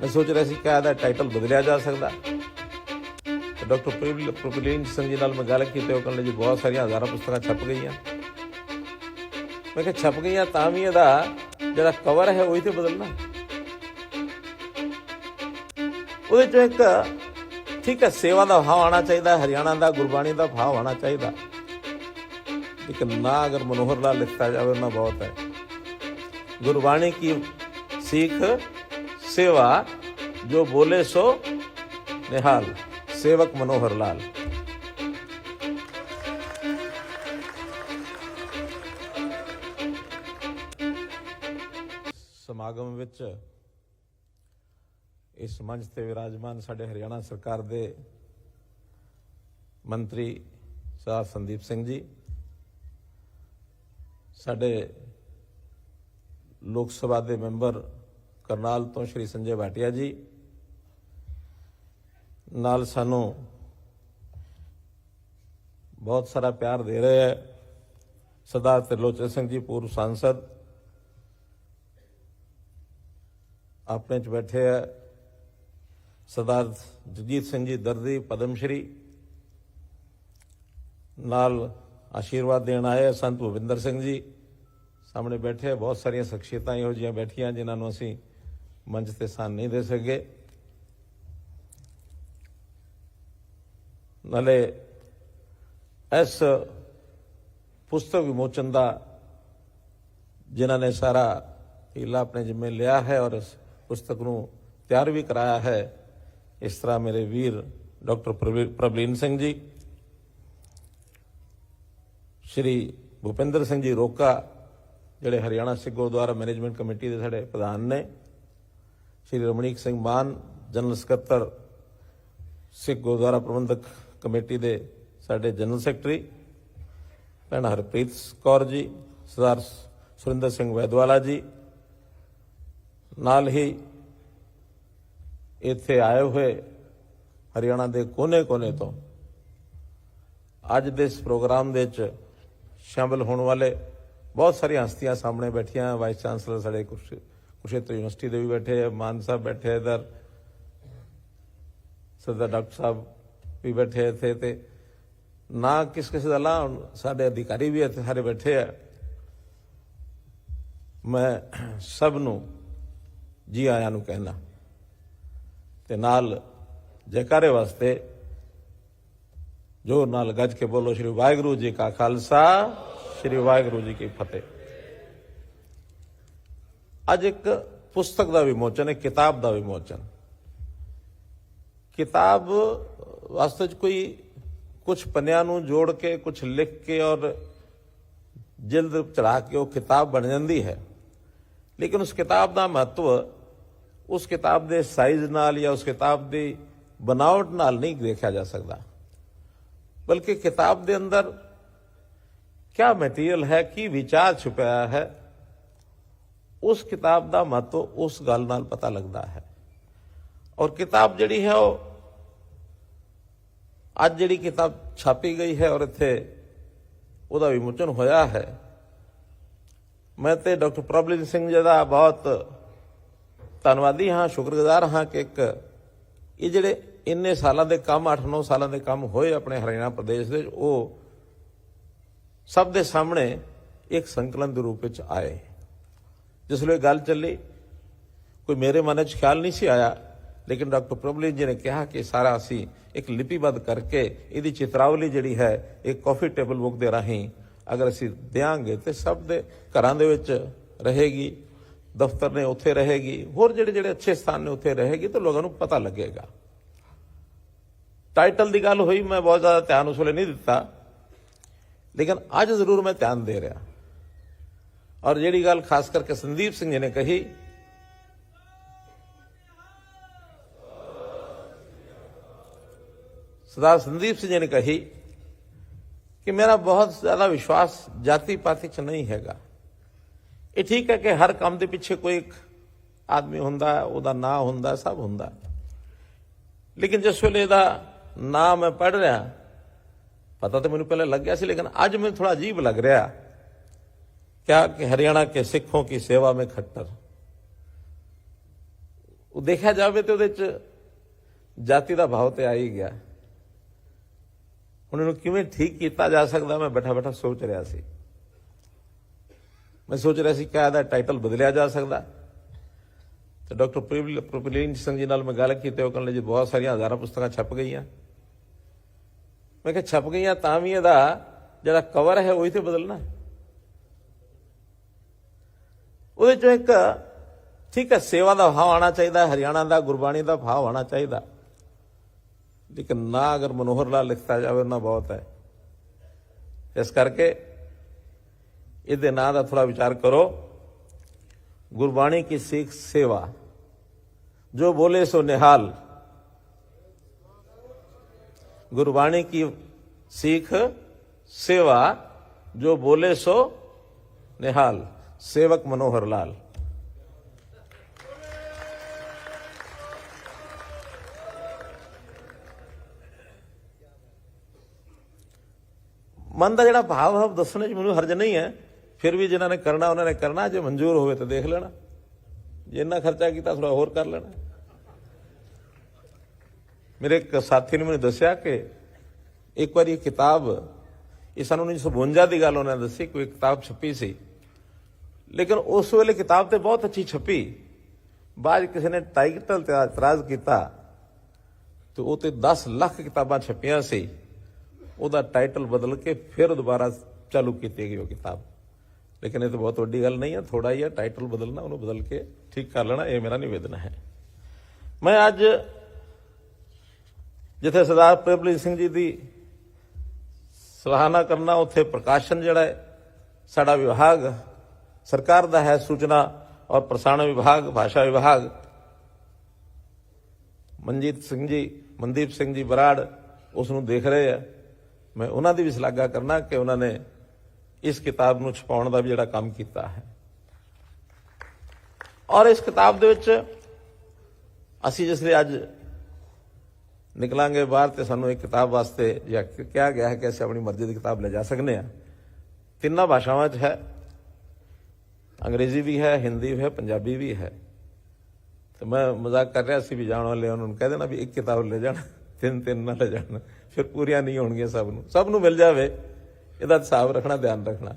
ਮੈਂ ਸੋਚ ਰਿਹਾ ਸੀ ਕਿ ਇਹਦਾ ਟਾਈਟਲ ਬਦਲਿਆ ਜਾ ਸਕਦਾ। ਡਾਕਟਰ ਪ੍ਰੋਪਲੀਨ ਸਿੰਘ ਜੀ ਨਾਲ ਮੈਂ ਗੱਲ ਕੀਤੀ, ਉਹ ਕਹਿੰਦੇ ਜੀ ਬਹੁਤ ਸਾਰੀਆਂ ਹਜ਼ਾਰਾਂ ਪੁਸਤਕਾਂ ਛਪ ਗਈਆਂ। ਮੈਂ ਕਿਹਾ ਛਪ ਗਈਆਂ ਤਾਂ ਵੀ ਇਹਦਾ ਜਿਹੜਾ ਕਵਰ ਹੈ ਉਹੀ ਤੇ ਬਦਲਣਾ। ਉਹਦੇ ਚੋਂ ਇੱਕ ਠੀਕ ਹੈ, ਸੇਵਾ ਦਾ ਭਾਵ ਆਣਾ ਚਾਹੀਦਾ, ਹਰਿਆਣਾ ਦਾ, ਗੁਰਬਾਣੀ ਦਾ ਭਾਵ ਆਣਾ ਚਾਹੀਦਾ। ਇੱਕ ਨਾ ਅਗਰ ਮਨੋਹਰ ਲਾਲ ਲਿਖਤਾ ਜਾਵੇ ਨਾ ਬਹੁਤ ਹੈ। ਗੁਰਬਾਣੀ ਕੀ ਸਿੱਖ सेवा जो बोले सो निहाल सेवक मनोहर लाल ਸਮਾਗਮ ਵਿੱਚ ਇਸ ਮੰਚ ਤੇ ਵਿਰਾਜਮਾਨ ਸਾਡੇ ਹਰਿਆਣਾ ਸਰਕਾਰ ਦੇ ਮੰਤਰੀ ਸਰਦਾਰ ਸੰਦੀਪ ਸਿੰਘ ਜੀ ਸਾਡੇ ਲੋਕ ਸਭਾ ਦੇ ਮੈਂਬਰ ਕਰਨਾਲ ਤੋਂ ਸ਼੍ਰੀ ਸੰਜੇ ਭਾਟੀਆ ਜੀ। ਨਾਲ ਸਾਨੂੰ ਬਹੁਤ ਸਾਰਾ ਪਿਆਰ ਦੇ ਰਹੇ ਹੈ। ਸਰਦਾਰ ਤਿਰਲੋਚਨ ਸਿੰਘ ਜੀ, ਪੂਰਵ ਸਾਂਸਦ। ਆਪਣੇ ਚ ਬੈਠੇ ਹੈ ਸਰਦਾਰ ਜਗਜੀਤ ਸਿੰਘ ਜੀ, ਦਰਦੀ ਪਦਮ ਸ਼੍ਰੀ ਨਾਲ ਆਸ਼ੀਰਵਾਦ ਦੇਣ ਆਏ ਹੈ ਸੰਤ ਭੁਪਿੰਦਰ ਸਿੰਘ ਜੀ। ਸਾਹਮਣੇ ਬੈਠੇ ਹੈ, ਬਹੁਤ ਸਾਰੀਆਂ ਸ਼ਖਸੀਅਤਾਂ ਇਹੋ ਜਿਹੀਆਂ ਬੈਠੀਆਂ ਜਿਨ੍ਹਾਂ ਨੂੰ ਅਸੀਂ ਮੰਚ ਤੇ ਸਥਾਨ ਨਹੀਂ ਦੇ ਸਕੇ। ਨਾਲੇ ਇਸ ਪੁਸਤਕ ਵਿਮੋਚਨ ਦਾ ਜਿਨ੍ਹਾਂ ਨੇ ਸਾਰਾ ਹੀਲਾ ਆਪਣੇ ਜਿੰਮੇ ਲਿਆ ਹੈ ਔਰ ਇਸ ਪੁਸਤਕ ਨੂੰ ਤਿਆਰ ਵੀ ਕਰਾਇਆ ਹੈ, ਇਸ ਤਰ੍ਹਾਂ ਮੇਰੇ ਵੀਰ ਡਾਕਟਰ ਪ੍ਰਵੀ- ਪ੍ਰਵਲੀਨ ਸਿੰਘ ਜੀ, ਸ਼੍ਰੀ ਭੁਪਿੰਦਰ ਸਿੰਘ ਜੀ ਰੋਕਾ, ਜਿਹੜੇ ਹਰਿਆਣਾ ਸਿੱਖ ਗੁਰਦੁਆਰਾ ਮੈਨੇਜਮੈਂਟ ਕਮੇਟੀ ਦੇ ਸਾਡੇ ਪ੍ਰਧਾਨ ਨੇ ਸ਼੍ਰੀ ਰਮਣੀਕ ਸਿੰਘ ਮਾਨ, ਜਨਰਲ ਸਕੱਤਰ, ਸਿੱਖ ਗੁਰਦੁਆਰਾ ਪ੍ਰਬੰਧਕ ਕਮੇਟੀ ਦੇ ਸਾਡੇ ਜਨਰਲ ਸੈਕਟਰੀ, ਭੈਣ ਹਰਪ੍ਰੀਤ ਕੌਰ ਜੀ, ਸਰਦਾਰ ਸੁਰਿੰਦਰ ਸਿੰਘ ਵੈਦਵਾਲਾ ਜੀ, ਨਾਲ ਹੀ ਇੱਥੇ ਆਏ ਹੋਏ ਹਰਿਆਣਾ ਦੇ ਕੋਨੇ-ਕੋਨੇ ਤੋਂ ਅੱਜ ਦੇ ਇਸ ਪ੍ਰੋਗਰਾਮ ਦੇ ਵਿੱਚ ਸ਼ਾਮਲ ਹੋਣ ਵਾਲੇ ਬਹੁਤ ਸਾਰੀਆਂ ਹਸਤੀਆਂ ਸਾਹਮਣੇ ਬੈਠੀਆਂ, ਵਾਈਸ ਚਾਂਸਲਰ ਸਾਡੇ ਕੁਰਸ਼- ਕੁਰੂਕਸ਼ੇਤਰ ਯੂਨੀਵਰਸਿਟੀ ਦੇ ਵੀ ਬੈਠੇ ਆ, ਮਾਨ ਸਾਹਿਬ ਬੈਠੇ ਹੈ ਇਧਰ ਸਰਦਾਰ ਡਾਕਟਰ ਸਾਹਿਬ ਵੀ ਬੈਠੇ ਇੱਥੇ ਤੇ, ਨਾ ਕਿਸ ਕਿਸ ਦਾ ਲਾ ਸਾਡੇ ਅਧਿਕਾਰੀ ਵੀ ਇੱਥੇ ਸਾਰੇ ਬੈਠੇ ਆ। ਮੈਂ ਸਭ ਨੂੰ ਜੀ ਆਇਆਂ ਨੂੰ ਕਹਿਣਾ, ਤੇ ਨਾਲ ਜੈਕਾਰੇ ਵਾਸਤੇ ਜ਼ੋਰ ਨਾਲ ਗੱਜ ਕੇ ਬੋਲੋ, ਸ਼੍ਰੀ ਵਾਹਿਗੁਰੂ ਜੀ ਕਾ ਖਾਲਸਾ, ਸ਼੍ਰੀ ਵਾਹਿਗੁਰੂ ਜੀ ਕੀ ਫਤਿਹ। ਅੱਜ ਇੱਕ ਪੁਸਤਕ ਦਾ ਵਿਮੋਚਨ ਹੈ ਕਿਤਾਬ ਦਾ ਵਿਮੋਚਨ। ਕਿਤਾਬ ਵਾਸਤੇ ਕੋਈ ਕੁਝ ਪੰਨਿਆਂ ਨੂੰ ਜੋੜ ਕੇ ਕੁਝ ਲਿਖ ਕੇ ਔਰ ਜਿਲਦ ਚੜਾ ਕੇ ਉਹ ਕਿਤਾਬ ਬਣ ਜਾਂਦੀ ਹੈ। ਲੇਕਿਨ ਉਸ ਕਿਤਾਬ ਦਾ ਮਹੱਤਵ ਉਸ ਕਿਤਾਬ ਦੇ ਸਾਈਜ਼ ਨਾਲ ਜਾਂ ਉਸ ਕਿਤਾਬ ਦੀ ਬਨਾਵਟ ਨਾਲ ਨਹੀਂ ਦੇਖਿਆ ਜਾ ਸਕਦਾ। ਬਲਕਿ ਕਿਤਾਬ ਦੇ ਅੰਦਰ ਕਿਆ ਮਟੀਰੀਅਲ ਹੈ, ਕੀ ਵਿਚਾਰ ਛੁਪਿਆ ਹੈ ਉਸ ਕਿਤਾਬ ਦਾ ਮਹੱਤਵ ਉਸ ਗੱਲ ਨਾਲ ਪਤਾ ਲੱਗਦਾ ਹੈ। ਔਰ ਕਿਤਾਬ ਜਿਹੜੀ ਹੈ ਉਹ ਅੱਜ ਜਿਹੜੀ ਕਿਤਾਬ ਛਾਪੀ ਗਈ ਹੈ ਔਰ ਇੱਥੇ ਉਹਦਾ ਵਿਮੋਚਨ ਹੋਇਆ ਹੈ। ਮੈਂ ਤੇ ਡਾਕਟਰ ਪ੍ਰਭਲੀਨ ਸਿੰਘ ਜੀ ਦਾ ਬਹੁਤ ਧੰਨਵਾਦੀ ਹਾਂ, ਸ਼ੁਕਰਗੁਜ਼ਾਰ ਹਾਂ ਕਿ ਇੱਕ ਇਹ ਜਿਹੜੇ ਇੰਨੇ ਸਾਲਾਂ ਦੇ ਕੰਮ 8-9 ਸਾਲਾਂ ਦੇ ਕੰਮ ਹੋਏ ਆਪਣੇ ਹਰਿਆਣਾ ਪ੍ਰਦੇਸ਼ ਦੇ ਉਹ ਸਭ ਦੇ ਸਾਹਮਣੇ ਇੱਕ ਸੰਕਲਨ ਦੇ ਰੂਪ ਵਿੱਚ ਆਏ। ਜਿਸ ਵੇਲੇ ਗੱਲ ਚੱਲੀ, ਕੋਈ ਮੇਰੇ ਮਨ 'ਚ ਖਿਆਲ ਨਹੀਂ ਸੀ ਆਇਆ, ਲੇਕਿਨ ਡਾਕਟਰ ਪ੍ਰਭਲੀਨ ਜੀ ਨੇ ਕਿਹਾ ਕਿ ਸਾਰਾ ਅਸੀਂ ਇੱਕ ਲਿਪੀਬੱਧ ਕਰਕੇ ਇਹਦੀ ਚਿਤਰਾਵਲੀ ਜਿਹੜੀ ਹੈ ਇੱਕ ਕਾਫੀ ਟੇਬਲ ਬੁੱਕ ਦੇ ਰਾਹੀਂ ਅਗਰ ਅਸੀਂ ਦਿਆਂਗੇ ਤੇ ਸਭ ਦੇ ਘਰਾਂ ਦੇ ਵਿੱਚ ਰਹੇਗੀ, ਦਫ਼ਤਰ ਨੇ ਉੱਥੇ ਰਹੇਗੀ, ਹੋਰ ਜਿਹੜੇ ਜਿਹੜੇ ਅੱਛੇ ਸਥਾਨ ਨੇ ਉੱਥੇ ਰਹੇਗੀ ਤਾਂ ਲੋਕਾਂ ਨੂੰ ਪਤਾ ਲੱਗੇਗਾ। ਟਾਈਟਲ ਦੀ ਗੱਲ ਹੋਈ, ਮੈਂ ਬਹੁਤ ਜ਼ਿਆਦਾ ਧਿਆਨ ਉਸ ਵੇਲੇ ਨਹੀਂ ਦਿੱਤਾ, ਲੇਕਿਨ ਅੱਜ ਜ਼ਰੂਰ ਮੈਂ ਧਿਆਨ ਦੇ ਰਿਹਾ। ਔਰ ਜਿਹੜੀ ਗੱਲ ਖਾਸ ਕਰਕੇ ਸੰਦੀਪ ਸਿੰਘ ਜੀ ਨੇ ਕਹੀ, ਸਰਦਾਰ ਸੰਦੀਪ ਸਿੰਘ ਜੀ ਨੇ ਕਹੀ ਕਿ ਮੇਰਾ ਬਹੁਤ ਜ਼ਿਆਦਾ ਵਿਸ਼ਵਾਸ ਜਾਤੀ ਪਾਤੀ ਚ ਨਹੀਂ ਹੈਗਾ। ਇਹ ਠੀਕ ਹੈ ਕਿ ਹਰ ਕੰਮ ਦੇ ਪਿੱਛੇ ਕੋਈ ਇੱਕ ਆਦਮੀ ਹੁੰਦਾ, ਉਹਦਾ ਨਾਂ ਹੁੰਦਾ, ਸਭ ਹੁੰਦਾ। ਲੇਕਿਨ ਜਿਸ ਵੇਲੇ ਦਾ ਨਾਂ ਮੈਂ ਪੜ ਰਿਹਾ, ਪਤਾ ਤਾਂ ਮੈਨੂੰ ਪਹਿਲਾਂ ਲੱਗਿਆ ਸੀ, ਲੇਕਿਨ ਅੱਜ ਮੈਨੂੰ ਥੋੜਾ ਅਜੀਬ ਲੱਗ ਰਿਹਾ। क्या कि हरियाणा के सिखों की सेवा में खट्टर ਉਹ ਦੇਖਿਆ ਜਾਵੇ ਤੇ ਉਹਦੇ ਚ ਜਾਤੀ ਦਾ ਭਾਵ ਤੇ ਆ ਹੀ ਗਿਆ ਹੁਣ ਇਹਨੂੰ ਕਿਵੇਂ ਠੀਕ ਕੀਤਾ ਜਾ ਸਕਦਾ ਮੈਂ ਬੈਠਾ ਬੈਠਾ ਸੋਚ ਰਿਹਾ ਸੀ ਮੈਂ ਸੋਚ ਰਿਹਾ ਸੀ ਕਿ ਇਹਦਾ ਟਾਈਟਲ ਬਦਲਿਆ ਜਾ ਸਕਦਾ ਤੇ ਡਾਕਟਰ ਪ੍ਰਭਲੀਨ ਸਿੰਘ ਜੀ ਨਾਲ ਮੈਂ ਗੱਲ ਕੀਤੀ ਉਹ ਕਹਿੰਦੇ ਜੀ ਬਹੁਤ ਸਾਰੀਆਂ ਹਜ਼ਾਰਾਂ ਪੁਸਤਕਾਂ ਛਪ ਗਈਆਂ ਮੈਂ ਕਿਹਾ ਛਪ ਗਈਆਂ ਤਾਂ ਵੀ ਇਹਦਾ ਜਿਹੜਾ ਕਵਰ ਹੈ ਉਹੀ ਤੇ ਬਦਲਣਾ ਉਹਦੇ ਚੋਂ ਇੱਕ ਠੀਕ ਹੈ, ਸੇਵਾ ਦਾ ਭਾਵ ਆਣਾ ਚਾਹੀਦਾ, ਹਰਿਆਣਾ ਦਾ, ਗੁਰਬਾਣੀ ਦਾ ਭਾਵ ਆਣਾ ਚਾਹੀਦਾ। ਲੇਕਿਨ ਨਾ ਅਗਰ ਮਨੋਹਰ ਲਾਲ ਲਿਖਤਾ ਜਾਵੇ ਨਾ ਬਹੁਤ ਹੈ। ਇਸ ਕਰਕੇ ਇਹਦੇ ਨਾਂ ਦਾ ਥੋੜਾ ਵਿਚਾਰ ਕਰੋ। ਗੁਰਬਾਣੀ ਕੀ ਸਿੱਖ ਸੇਵਾ, ਜੋ ਬੋਲੇ ਸੋ ਨਿਹਾਲ। ਗੁਰਬਾਣੀ ਕੀ ਸਿੱਖ ਸੇਵਾ, ਜੋ ਬੋਲੇ ਸੋ ਨਿਹਾਲ। ਸੇਵਕ ਮਨੋਹਰ ਲਾਲ ਮਨ ਦਾ ਜਿਹੜਾ ਭਾਵ ਹੈ ਦੱਸਣੇ ਚ ਮੈਨੂੰ ਹਰਜ ਨਹੀਂ ਹੈ ਫਿਰ ਵੀ ਜਿਨ੍ਹਾਂ ਨੇ ਕਰਨਾ ਉਹਨਾਂ ਨੇ ਕਰਨਾ ਜੇ ਮਨਜ਼ੂਰ ਹੋਵੇ ਤਾਂ ਦੇਖ ਲੈਣਾ ਜੇ ਇੰਨਾ ਖਰਚਾ ਕੀਤਾ ਥੋੜਾ ਹੋਰ ਕਰ ਲੈਣਾ ਮੇਰੇ ਇੱਕ ਸਾਥੀ ਨੇ ਮੈਨੂੰ ਦੱਸਿਆ ਕਿ ਇੱਕ ਵਾਰੀ ਇਹ ਕਿਤਾਬ ਇਹ ਸਾਨੂੰ 1952 ਦੀ ਗੱਲ ਉਹਨਾਂ ਨੇ ਦੱਸੀ ਕੋਈ ਕਿਤਾਬ ਛਪੀ ਸੀ ਲੇਕਿਨ ਉਸ ਵੇਲੇ ਕਿਤਾਬ ਤੇ ਬਹੁਤ ਅੱਛੀ ਛਪੀ। ਬਾਅਦ 'ਚ ਕਿਸੇ ਨੇ ਟਾਈਟਲ ਤੇ ਇਤਰਾਜ਼ ਕੀਤਾ ਤੇ ਉਹ ਤੇ 10 ਲੱਖ ਕਿਤਾਬਾਂ ਛਪੀਆਂ ਸੀ। ਉਹਦਾ ਟਾਈਟਲ ਬਦਲ ਕੇ ਫਿਰ ਦੁਬਾਰਾ ਚਾਲੂ ਕੀਤੀ ਗਈ ਉਹ ਕਿਤਾਬ। ਲੇਕਿਨ ਇਹ ਤਾਂ ਬਹੁਤ ਵੱਡੀ ਗੱਲ ਨਹੀਂ ਹੈ ਥੋੜਾ ਜਿਹਾ ਟਾਈਟਲ ਬਦਲਣਾ, ਉਹਨੂੰ ਬਦਲ ਕੇ ਠੀਕ ਕਰ ਲੈਣਾ, ਇਹ ਮੇਰਾ ਨਿਵੇਦਨ ਹੈ। ਮੈਂ ਅੱਜ ਜਿੱਥੇ ਸਰਦਾਰ ਪ੍ਰਭਲੀਨ ਸਿੰਘ ਜੀ ਦੀ ਸਰਾਹਨਾ ਕਰਨਾ, ਉੱਥੇ ਪ੍ਰਕਾਸ਼ਨ ਜਿਹੜਾ ਹੈ, ਸਾਡਾ ਵਿਭਾਗ ਸਰਕਾਰ ਦਾ ਹੈ ਸੂਚਨਾ ਔਰ ਪ੍ਰਸਾਰਣ ਵਿਭਾਗ, ਭਾਸ਼ਾ ਵਿਭਾਗ। ਮਨਜੀਤ ਸਿੰਘ ਜੀ, ਮਨਦੀਪ ਸਿੰਘ ਜੀ ਬਰਾੜ ਉਸ ਨੂੰ ਦੇਖ ਰਹੇ ਆ। ਮੈਂ ਉਹਨਾਂ ਦੀ ਵੀ ਸ਼ਲਾਘਾ ਕਰਨਾ ਕਿ ਉਹਨਾਂ ਨੇ ਇਸ ਕਿਤਾਬ ਨੂੰ ਛਪਾਉਣ ਦਾ ਵੀ ਜਿਹੜਾ ਕੰਮ ਕੀਤਾ ਹੈ। ਔਰ ਇਸ ਕਿਤਾਬ ਦੇ ਵਿੱਚ ਅਸੀਂ ਜਿਸ ਲਈ ਅੱਜ ਨਿਕਲਾਂਗੇ ਬਾਹਰ ਤੇ ਸਾਨੂੰ ਇੱਕ ਕਿਤਾਬ ਵਾਸਤੇ ਜਾਂ ਕਿਹਾ ਗਿਆ ਹੈ ਕਿ ਅਸੀਂ ਆਪਣੀ ਮਰਜ਼ੀ ਦੀ ਕਿਤਾਬ ਲੈ ਜਾ ਸਕਦੇ ਹਾਂ ਤਿੰਨਾਂ ਭਾਸ਼ਾਵਾਂ 'ਚ ਹੈ। ਅੰਗਰੇਜ਼ੀ ਵੀ ਹੈ, ਹਿੰਦੀ ਵੀ ਹੈ, ਪੰਜਾਬੀ ਵੀ ਹੈ। ਤੇ ਮੈਂ ਮਜ਼ਾਕ ਕਰ ਰਿਹਾ ਸੀ ਵੀ ਜਾਣ ਵਾਲੇ ਉਹਨਾਂ ਨੂੰ ਕਹਿ ਦੇਣਾ ਵੀ ਇੱਕ ਕਿਤਾਬ ਲੈ ਜਾਣਾ, ਤਿੰਨ ਤਿੰਨ ਨਾ ਲੈ ਜਾਣਾ। ਫਿਰ ਪੂਰੀਆਂ ਨਹੀਂ ਹੋਣਗੀਆਂ ਸਭ ਨੂੰ। ਸਭ ਨੂੰ ਮਿਲ ਜਾਵੇ। ਇਹਦਾ ਹਿਸਾਬ ਰੱਖਣਾ, ਧਿਆਨ ਰੱਖਣਾ।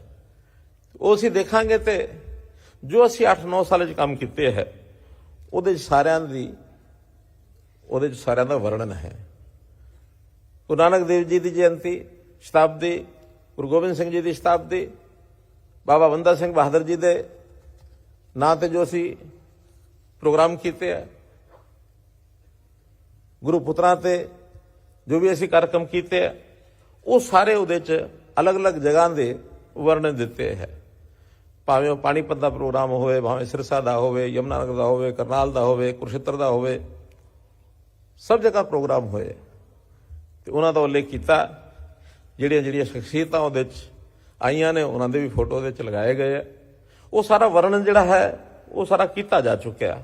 ਉਹ ਅਸੀਂ ਦੇਖਾਂਗੇ ਤੇ ਜੋ ਅਸੀਂ 8-9 ਸਾਲ 'ਚ ਕੰਮ ਕੀਤੇ ਹੈ, ਉਹਦੇ 'ਚ ਸਾਰਿਆਂ ਦੀ, ਉਹਦੇ 'ਚ ਸਾਰਿਆਂ ਦਾ ਵਰਣਨ ਹੈ। ਗੁਰੂ ਨਾਨਕ ਦੇਵ ਜੀ ਦੀ ਜਯੰਤੀ, ਸ਼ਤਾਬਦੀ, ਗੁਰੂ ਗੋਬਿੰਦ ਸਿੰਘ ਜੀ ਦੀ ਸ਼ਤਾਬਦੀ ਬਾਬਾ ਬੰਦਾ ਸਿੰਘ ਬਹਾਦਰ ਜੀ ਦੇ ਨਾਂ ਤੇ ਜੋ ਅਸੀਂ ਪ੍ਰੋਗਰਾਮ ਕੀਤੇ ਆ, ਗੁਰੂ ਪੁੱਤਰਾਂ ਤੇ ਜੋ ਵੀ ਅਸੀਂ ਕਾਰਜਕ੍ਰਮ ਕੀਤੇ ਆ, ਉਹ ਸਾਰੇ ਉਹਦੇ 'ਚ ਅਲੱਗ-ਅਲੱਗ ਜਗ੍ਹਾ ਦੇ ਵਰਣਨ ਦਿੱਤੇ ਹੈ। ਭਾਵੇਂ ਉਹ ਪਾਣੀਪਤ ਦਾ ਪ੍ਰੋਗਰਾਮ ਹੋਵੇ, ਭਾਵੇਂ ਸਿਰਸਾ ਦਾ ਹੋਵੇ, ਯਮੁਨਾ ਨਗਰ ਦਾ ਹੋਵੇ, ਕਰਨਾਲ ਦਾ ਹੋਵੇ, ਕੁਰਸ਼ੇਤਰ ਦਾ ਹੋਵੇ, ਸਭ ਜਗ੍ਹਾ ਪ੍ਰੋਗਰਾਮ ਹੋਏ ਤੇ ਉਹਨਾਂ ਦਾ ਉਲੇਖ ਕੀਤਾ ਜਿਹੜੀਆਂ ਜਿਹੜੀਆਂ ਸ਼ਖਸੀਅਤਾਂ ਉਹਦੇ ਚ ਆਈਆਂ ਨੇ, ਉਹਨਾਂ ਦੇ ਵੀ ਫੋਟੋ ਦੇ ਵਿੱਚ ਲਗਾਏ ਗਏ ਆ। ਉਹ ਸਾਰਾ ਵਰਣਨ ਜਿਹੜਾ ਹੈ, ਉਹ ਸਾਰਾ ਕੀਤਾ ਜਾ ਚੁੱਕਿਆ।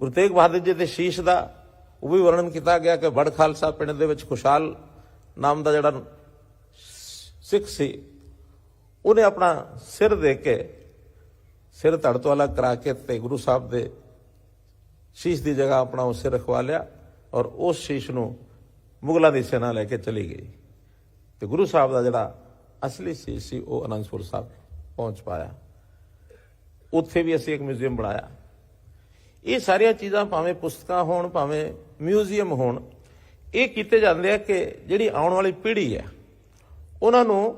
ਗੁਰੂ ਤੇਗ ਬਹਾਦਰ ਜੀ ਦੇ ਸ਼ੀਸ਼ ਦਾ ਉਹ ਵੀ ਵਰਣਨ ਕੀਤਾ ਗਿਆ ਕਿ ਬੜ ਖਾਲਸਾ ਪਿੰਡ ਦੇ ਵਿੱਚ ਖੁਸ਼ਹਾਲ ਨਾਮ ਦਾ ਜਿਹੜਾ ਸਿੱਖ ਸੀ, ਉਹਨੇ ਆਪਣਾ ਸਿਰ ਦੇ ਕੇ ਸਿਰ ਧੜ ਤੋਂ ਅਲੱਗ ਕਰਾ ਕੇ ਤੇ ਗੁਰੂ ਸਾਹਿਬ ਦੇ ਸ਼ੀਸ਼ ਦੀ ਜਗ੍ਹਾ ਆਪਣਾ ਉਹ ਸਿਰ ਰਖਵਾ ਲਿਆ ਔਰ ਉਸ ਸ਼ੀਸ਼ ਨੂੰ ਮੁਗਲਾਂ ਦੀ ਸੈਨਾ ਲੈ ਕੇ ਚਲੀ ਗਈ। ਤੇ ਗੁਰੂ ਸਾਹਿਬ ਦਾ ਜਿਹੜਾ ਅਸਲੀ ਸ਼ੀਸ਼ ਸੀ ਉਹ ਅਨੰਦਪੁਰ ਸਾਹਿਬ ਪਹੁੰਚ ਪਾਇਆ। ਉੱਥੇ ਵੀ ਅਸੀਂ ਇੱਕ ਮਿਊਜ਼ੀਅਮ ਬਣਾਇਆ। ਇਹ ਸਾਰੀਆਂ ਚੀਜ਼ਾਂ ਭਾਵੇਂ ਪੁਸਤਕਾਂ ਹੋਣ, ਭਾਵੇਂ ਮਿਊਜ਼ੀਅਮ ਹੋਣ, ਇਹ ਕੀਤੇ ਜਾਂਦੇ ਆ ਕਿ ਜਿਹੜੀ ਆਉਣ ਵਾਲੀ ਪੀੜ੍ਹੀ ਹੈ, ਉਹਨਾਂ ਨੂੰ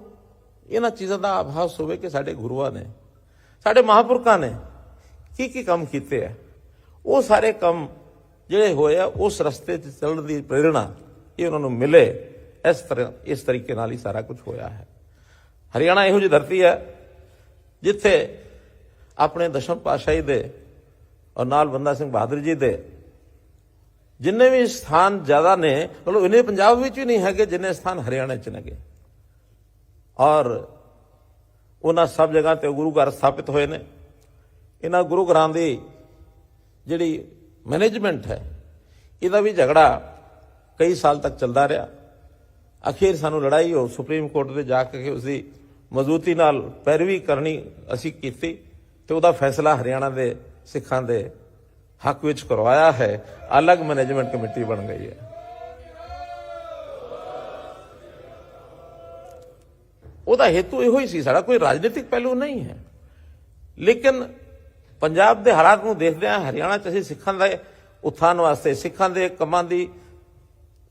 ਇਹਨਾਂ ਚੀਜ਼ਾਂ ਦਾ ਆਭਾਸ ਹੋਵੇ ਕਿ ਸਾਡੇ ਗੁਰੂਆਂ ਨੇ, ਸਾਡੇ ਮਹਾਂਪੁਰਖਾਂ ਨੇ ਕੀ ਕੀ ਕੰਮ ਕੀਤੇ ਆ। ਉਹ ਸਾਰੇ ਕੰਮ ਜਿਹੜੇ ਹੋਏ ਆ, ਉਸ ਰਸਤੇ 'ਚ ਚੱਲਣ ਦੀ ਪ੍ਰੇਰਣਾ ਇਹ ਉਹਨਾਂ ਨੂੰ ਮਿਲੇ। ਇਸ ਤਰ੍ਹਾਂ ਇਸ ਤਰੀਕੇ ਨਾਲ ਹੀ ਸਾਰਾ ਕੁਝ ਹੋਇਆ ਹੈ। ਹਰਿਆਣਾ ਇਹੋ ਜਿਹੀ ਧਰਤੀ ਹੈ, ਜਿੱਥੇ ਆਪਣੇ ਦਸ਼ਮ ਪਾਤਸ਼ਾਹੀ ਦੇ ਔਰ ਨਾਲ ਬੰਦਾ ਸਿੰਘ ਬਹਾਦਰ ਜੀ ਦੇ ਜਿੰਨੇ ਵੀ ਸਥਾਨ ਜ਼ਿਆਦਾ ਨੇ, ਮਤਲਬ ਇਹਨੇ ਪੰਜਾਬ ਵਿੱਚ ਵੀ ਨਹੀਂ ਹੈਗੇ ਜਿੰਨੇ ਸਥਾਨ ਹਰਿਆਣਾ 'ਚ ਨੇਗੇ। ਔਰ ਉਹਨਾਂ ਸਭ ਜਗ੍ਹਾ ਤੇ ਗੁਰੂ ਘਰ ਸਥਾਪਿਤ ਹੋਏ ਨੇ। ਇਹਨਾਂ ਗੁਰੂ ਘਰਾਂ ਦੀ ਜਿਹੜੀ ਮੈਨੇਜਮੈਂਟ ਹੈ, ਇਹਦਾ ਵੀ ਝਗੜਾ ਕਈ ਸਾਲ ਤੱਕ ਚੱਲਦਾ ਰਿਹਾ। ਅਖੀਰ ਸਾਨੂੰ ਲੜਾਈ ਹੋ ਸੁਪਰੀਮ ਕੋਰਟ ਤੇ ਜਾ ਕੇ ਉਸ ਦੀ ਮਜ਼ਬੂਤੀ ਨਾਲ ਪੈਰਵੀ ਕਰਨੀ ਅਸੀਂ ਕੀਤੀ ਤੇ ਉਹਦਾ ਫੈਸਲਾ ਹਰਿਆਣਾ ਦੇ ਸਿੱਖਾਂ ਦੇ ਹੱਕ ਵਿੱਚ ਕਰਵਾਇਆ ਹੈ। ਅਲੱਗ ਮੈਨੇਜਮੈਂਟ ਕਮੇਟੀ ਬਣ ਗਈ ਹੈ। ਉਹਦਾ ਹੇਤੂ ਇਹੋ ਹੀ ਸੀ, ਸਾਡਾ ਕੋਈ ਰਾਜਨੀਤਿਕ ਪਹਿਲੂ ਨਹੀਂ ਹੈ। ਲੇਕਿਨ ਪੰਜਾਬ ਦੇ ਹਾਲਾਤ ਨੂੰ ਦੇਖਦਿਆਂ ਹਰਿਆਣਾ ਚ ਅਸੀਂ ਸਿੱਖਾਂ ਦੇ ਉਥਾਨ ਵਾਸਤੇ, ਸਿੱਖਾਂ ਦੇ ਕੰਮਾਂ ਦੀ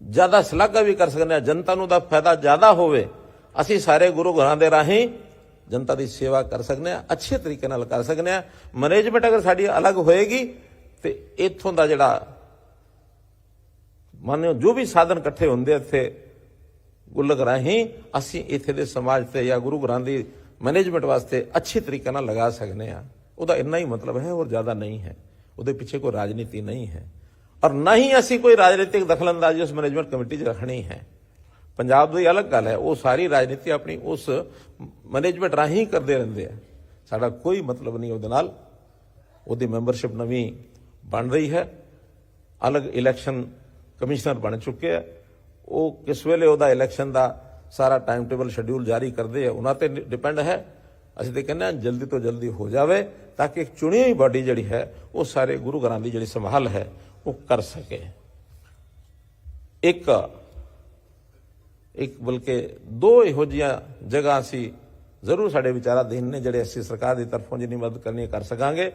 ਜ਼ਿਆਦਾ ਸ਼ਲਾਘਾ ਵੀ ਕਰ ਸਕਦੇ ਹਾਂ, ਜਨਤਾ ਨੂੰ ਦਾ ਫਾਇਦਾ ਜ਼ਿਆਦਾ ਹੋਵੇ, ਅਸੀਂ ਸਾਰੇ ਗੁਰੂ ਘਰਾਂ ਦੇ ਰਾਹੀਂ ਜਨਤਾ ਦੀ ਸੇਵਾ ਕਰ ਸਕਦੇ ਹਾਂ, ਅੱਛੇ ਤਰੀਕੇ ਨਾਲ ਕਰ ਸਕਦੇ ਹਾਂ। ਮੈਨੇਜਮੈਂਟ ਅਗਰ ਸਾਡੀ ਅਲੱਗ ਹੋਏਗੀ, ਤੇ ਇੱਥੋਂ ਦਾ ਜਿਹੜਾ ਮੰਨਿਓ ਜੋ ਵੀ ਸਾਧਨ ਇਕੱਠੇ ਹੁੰਦੇ ਇੱਥੇ ਗੁੱਲਕ ਰਾਹੀਂ, ਅਸੀਂ ਇੱਥੇ ਦੇ ਸਮਾਜ ਤੇ ਜਾਂ ਗੁਰੂ ਘਰਾਂ ਦੀ ਮੈਨੇਜਮੈਂਟ ਵਾਸਤੇ ਅੱਛੇ ਤਰੀਕੇ ਨਾਲ ਲਗਾ ਸਕਦੇ ਹਾਂ। ਉਹਦਾ ਇੰਨਾ ਹੀ ਮਤਲਬ ਹੈ, ਹੋਰ ਜ਼ਿਆਦਾ ਨਹੀਂ ਹੈ। ਉਹਦੇ ਪਿੱਛੇ ਕੋਈ ਰਾਜਨੀਤੀ ਨਹੀਂ ਹੈ। ਔਰ ਨਾ ਹੀ ਅਸੀਂ ਕੋਈ ਰਾਜਨੀਤਿਕ ਦਖਲਅੰਦਾਜ਼ੀ ਉਸ ਮੈਨੇਜਮੈਂਟ ਕਮੇਟੀ 'ਚ ਰੱਖਣੀ ਹੈ। ਪੰਜਾਬ ਦੀ ਅਲੱਗ ਗੱਲ ਹੈ, ਉਹ ਸਾਰੀ ਰਾਜਨੀਤੀ ਆਪਣੀ ਉਸ ਮੈਨੇਜਮੈਂਟ ਰਾਹੀਂ ਕਰਦੇ ਰਹਿੰਦੇ ਆ। ਸਾਡਾ ਕੋਈ ਮਤਲਬ ਨਹੀਂ ਉਹਦੇ ਨਾਲ। ਉਹਦੀ ਮੈਂਬਰਸ਼ਿਪ ਨਵੀਂ ਬਣ ਰਹੀ ਹੈ। ਅਲੱਗ ਇਲੈਕਸ਼ਨ ਕਮਿਸ਼ਨਰ ਬਣ ਚੁੱਕੇ ਆ। ਉਹ ਕਿਸ ਵੇਲੇ ਉਹਦਾ ਇਲੈਕਸ਼ਨ ਦਾ ਸਾਰਾ ਟਾਈਮ ਟੇਬਲ ਸ਼ਡਿਊਲ ਜਾਰੀ ਕਰਦੇ ਆ, ਉਹਨਾਂ ਤੇ ਡਿਪੈਂਡ ਹੈ। ਅਸੀਂ ਤੇ ਕਹਿੰਦੇ ਹਾਂ ਜਲਦੀ ਤੋਂ ਜਲਦੀ ਹੋ ਜਾਵੇ ਤਾਂ ਕਿ ਇੱਕ ਚੁਣੀ ਹੋਈ ਬਾਡੀ ਜਿਹੜੀ ਹੈ, ਉਹ ਸਾਰੇ ਗੁਰੂ ਘਰਾਂ ਦੀ ਜਿਹੜੀ ਸੰਭਾਲ ਹੈ ਉਹ ਕਰ ਸਕੇ। ਇੱਕ ਇੱਕ ਬਲਕਿ ਦੋ ਇਹੋ ਜਿਹੀਆਂ ਜਗ੍ਹਾ ਸੀ ਜ਼ਰੂਰ ਸਾਡੇ ਵਿਚਾਰਾਧੀਨ ਨੇ, ਜਿਹੜੇ ਅਸੀਂ ਸਰਕਾਰ ਦੀ ਤਰਫੋਂ ਜਿੰਨੀ ਮਦਦ ਕਰਨੀ ਕਰ ਸਕਾਂਗੇ।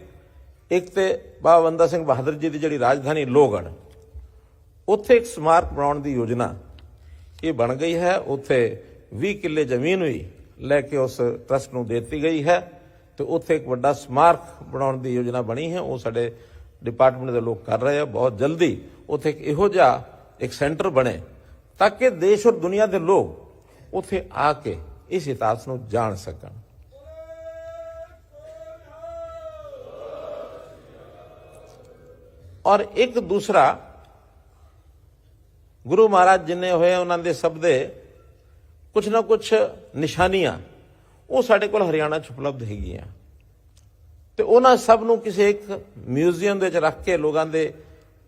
ਇੱਕ ਤੇ ਬਾਬਾ ਬੰਦਾ ਸਿੰਘ ਬਹਾਦਰ ਜੀ ਦੀ ਜਿਹੜੀ ਰਾਜਧਾਨੀ ਲੋਹਗੜ੍ਹ ਉੱਥੇ ਇੱਕ ਸਮਾਰਕ ਬਣਾਉਣ ਦੀ ਯੋਜਨਾ ਇਹ ਬਣ ਗਈ ਹੈ। ਉੱਥੇ 20 ਕਿੱਲੇ ਜ਼ਮੀਨ ਵੀ ਲੈ ਕੇ ਉਸ ਟਰਸਟ ਨੂੰ ਦੇ ਦਿੱਤੀ ਗਈ ਹੈ ਤੇ ਉੱਥੇ ਇੱਕ ਵੱਡਾ ਸਮਾਰਕ ਬਣਾਉਣ ਦੀ ਯੋਜਨਾ ਬਣੀ ਹੈ। ਉਹ ਸਾਡੇ ਡਿਪਾਰਟਮੈਂਟ ਦੇ ਲੋਕ ਕਰ ਰਹੇ ਆ, ਬਹੁਤ ਜਲਦੀ ਉੱਥੇ ਇੱਕ ਇਹੋ ਜਿਹਾ ਇੱਕ ਸੈਂਟਰ ਬਣੇ ਤਾਂ ਕਿ ਦੇਸ਼ ਔਰ ਦੁਨੀਆ ਦੇ ਲੋਕ ਉੱਥੇ ਆ ਕੇ ਇਸ ਇਤਿਹਾਸ ਨੂੰ ਜਾਣ ਸਕਣ। ਔਰ ਇੱਕ ਦੂਸਰਾ, ਗੁਰੂ ਮਹਾਰਾਜ ਜਿੰਨੇ ਹੋਏ ਉਹਨਾਂ ਦੇ ਸਭ ਦੇ ਕੁਝ ਨਾ ਕੁਝ ਨਿਸ਼ਾਨੀਆਂ, ਉਹ ਸਾਡੇ ਕੋਲ ਹਰਿਆਣਾ ਚ ਉਪਲਬਧ ਹੈਗੀਆਂ। ਤੇ ਉਹਨਾਂ ਸਭ ਨੂੰ ਕਿਸੇ ਇੱਕ ਮਿਊਜ਼ੀਅਮ ਦੇ ਵਿੱਚ ਰੱਖ ਕੇ ਲੋਕਾਂ ਦੇ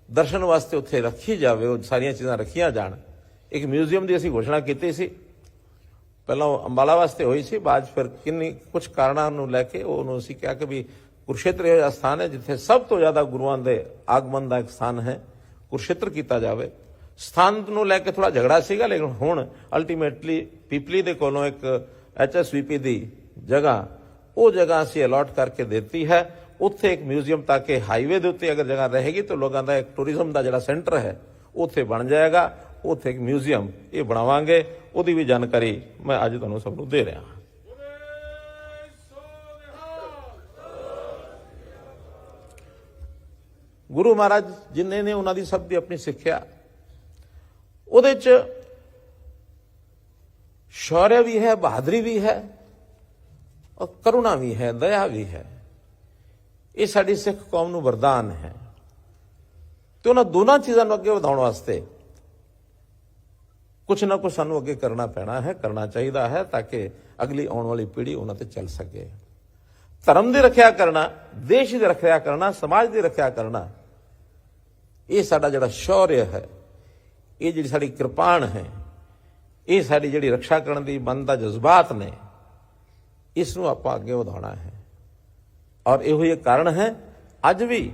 ਦਰਸ਼ਨ ਵਾਸਤੇ ਉੱਥੇ ਰੱਖੀ ਜਾਵੇ, ਉਹ ਸਾਰੀਆਂ ਚੀਜ਼ਾਂ ਰੱਖੀਆਂ ਜਾਣ। ਇੱਕ ਮਿਊਜ਼ੀਅਮ ਦੀ ਅਸੀਂ ਘੋਸ਼ਣਾ ਕੀਤੀ ਸੀ। ਪਹਿਲਾਂ ਉਹ ਅੰਬਾਲਾ ਵਾਸਤੇ ਹੋਈ ਸੀ, ਬਾਅਦ 'ਚ ਫਿਰ ਕਿੰਨੀ ਕੁਝ ਕਾਰਨਾਂ ਨੂੰ ਲੈ ਕੇ ਉਹਨੂੰ ਅਸੀਂ ਕਿਹਾ ਕਿ ਵੀ ਕੁਰਸ਼ੇਤਰ ਇਹ ਜਿਹਾ ਸਥਾਨ ਹੈ ਜਿੱਥੇ ਸਭ ਤੋਂ ਜ਼ਿਆਦਾ ਗੁਰੂਆਂ ਦੇ ਆਗਮਨ ਦਾ ਇੱਕ ਸਥਾਨ ਹੈ ਕੁਰਸ਼ੇਤਰ ਕੀਤਾ ਜਾਵੇ। ਸਥਾਨ ਨੂੰ ਲੈ ਕੇ ਥੋੜਾ ਝਗੜਾ ਸੀਗਾ, ਲੇਕਿਨ ਹੁਣ ਅਲਟੀਮੇਟਲੀ ਪੀਪਲੀ ਦੇ ਕੋਲੋਂ ਇੱਕ ਐਚਐਸਵੀਪੀ ਦੀ ਜਗ੍ਹਾ ਉਹ ਜਗ੍ਹਾ ਅਸੀਂ ਅਲਾਟ ਕਰਕੇ ਦਿੱਤੀ ਹੈ। ਉੱਥੇ ਇੱਕ ਮਿਊਜ਼ੀਅਮ ਤਾਂ ਕਿ ਹਾਈਵੇ ਦੇ ਉੱਤੇ ਅਗਰ ਜਗ੍ਹਾ ਰਹੇਗੀ ਤਾਂ ਲੋਕਾਂ ਦਾ ਇੱਕ ਟੂਰਿਜ਼ਮ ਦਾ ਜਿਹੜਾ ਸੈਂਟਰ ਹੈ, ਉੱਥੇ ਬਣ ਜਾਏਗਾ। ਉੱਥੇ ਇੱਕ ਮਿਊਜ਼ੀਅਮ ਇਹ ਬਣਾਵਾਂਗੇ। ਉਹਦੀ ਵੀ ਜਾਣਕਾਰੀ ਮੈਂ ਅੱਜ ਤੁਹਾਨੂੰ ਸਭ ਨੂੰ ਦੇ ਰਿਹਾ ਹਾਂ। ਗੁਰੂ ਮਹਾਰਾਜ ਜਿਨ੍ਹਾਂ ਨੇ ਉਹਨਾਂ ਦੀ ਸਭ ਦੀ ਆਪਣੀ ਸਿੱਖਿਆ। ਉਹਦੇ ਚ ਸ਼ੌर्य ਵੀ ਹੈ, ਬਹਾਦਰੀ ਵੀ ਹੈ। ਔਰ ਕਰੁਣਾ ਵੀ ਹੈ, ਦਇਆ ਵੀ ਹੈ। ਇਹ ਸਾਡੀ ਸਿੱਖ ਕੌਮ ਨੂੰ ਵਰਦਾਨ ਹੈ। ਤੇ ਉਹਨਾਂ ਦੋਨਾਂ ਚੀਜ਼ਾਂ ਨੂੰ ਅੱਗੇ ਵਧਾਉਣ ਵਾਸਤੇ ਕੁਝ ਨਾ ਕੁਝ ਸਾਨੂੰ ਅੱਗੇ ਕਰਨਾ ਪੈਣਾ ਹੈ, ਕਰਨਾ ਚਾਹੀਦਾ ਹੈ ਤਾਂ ਕਿ ਅਗਲੀ ਆਉਣ ਵਾਲੀ ਪੀੜ੍ਹੀ ਉਹਨਾਂ ਤੇ ਚੱਲ ਸਕੇ। ਧਰਮ ਦੀ ਰੱਖਿਆ ਕਰਨਾ, ਦੇਸ਼ ਦੀ ਰੱਖਿਆ ਕਰਨਾ, ਸਮਾਜ ਦੀ ਰੱਖਿਆ ਕਰਨਾ, ਇਹ ਸਾਡਾ ਜਿਹੜਾ ਸ਼ੌर्य ਹੈ, ਇਹ ਜਿਹੜੀ ਸਾਡੀ ਕਿਰਪਾਨ ਹੈ, ਇਹ ਸਾਡੀ ਜਿਹੜੀ ਰੱਖਿਆ ਕਰਨ ਦੀ ਮਨ ਦਾ ਜਜ਼ਬਾਤ ਨੇ ਇਸ ਨੂੰ ਆਪਾਂ ਅੱਗੇ ਵਧਾਉਣਾ ਹੈ। ਔਰ ਇਹੋ ਹੀ ਕਾਰਨ ਹੈ, ਅੱਜ ਵੀ